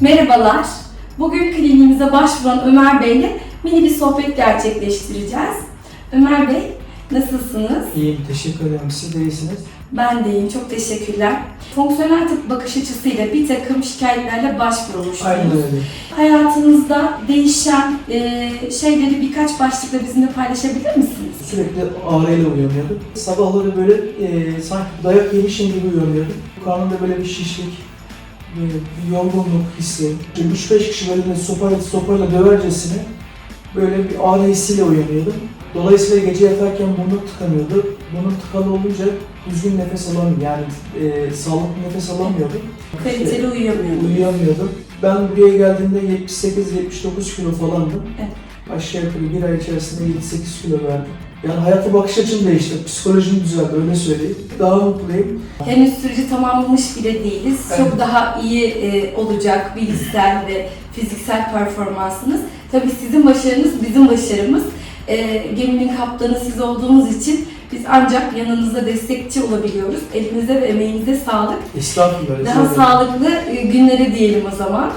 Merhabalar. Bugün kliniğimize başvuran Ömer Bey ile mini bir sohbet gerçekleştireceğiz. Ömer Bey, nasılsınız? İyiyim, teşekkür ederim. Siz de iyisiniz. Ben de iyiyim, çok teşekkürler. Fonksiyonel tıp bakış açısıyla bir takım şikayetlerle başvurmuştunuz. Aynen öyle. Hayatınızda değişen e, şeyleri birkaç başlıkla bizimle paylaşabilir misiniz? Sürekli ağrıyla uyanıyordum. Sabahları böyle e, sanki dayak yemişim gibi uyanıyordum. Karnımda böyle bir şişlik, bir, bir yorgunluk hissi. 3-5 kişi böyle sopayla, sopayla dövercesine böyle bir ağrı hissiyle uyanıyordum. Dolayısıyla gece yatarken burnum tıkanıyordu. Burnum tıkalı olunca düzgün nefes alamıyordum. Yani e, sağlıklı nefes alamıyordum. Kaliteli uyuyamıyorum. Uyuyamıyordum. Ben buraya geldiğimde 78-79 kilo falandım. Evet. Aşağı yukarı bir ay içerisinde 7-8 kilo verdim. Yani hayata bakış açım değişti, psikolojim düzeldi öyle söyleyeyim. Daha mutluyum. Henüz süreci tamamlamış bile değiliz. Evet. Çok daha iyi e, olacak bilişsel ve fiziksel performansınız. Tabii sizin başarınız bizim başarımız. E, geminin kaptanı siz olduğunuz için biz ancak yanınızda destekçi olabiliyoruz. Elinize ve emeğinize sağlık. Estağfurullah. Daha sağlıklı e, günlere diyelim o zaman.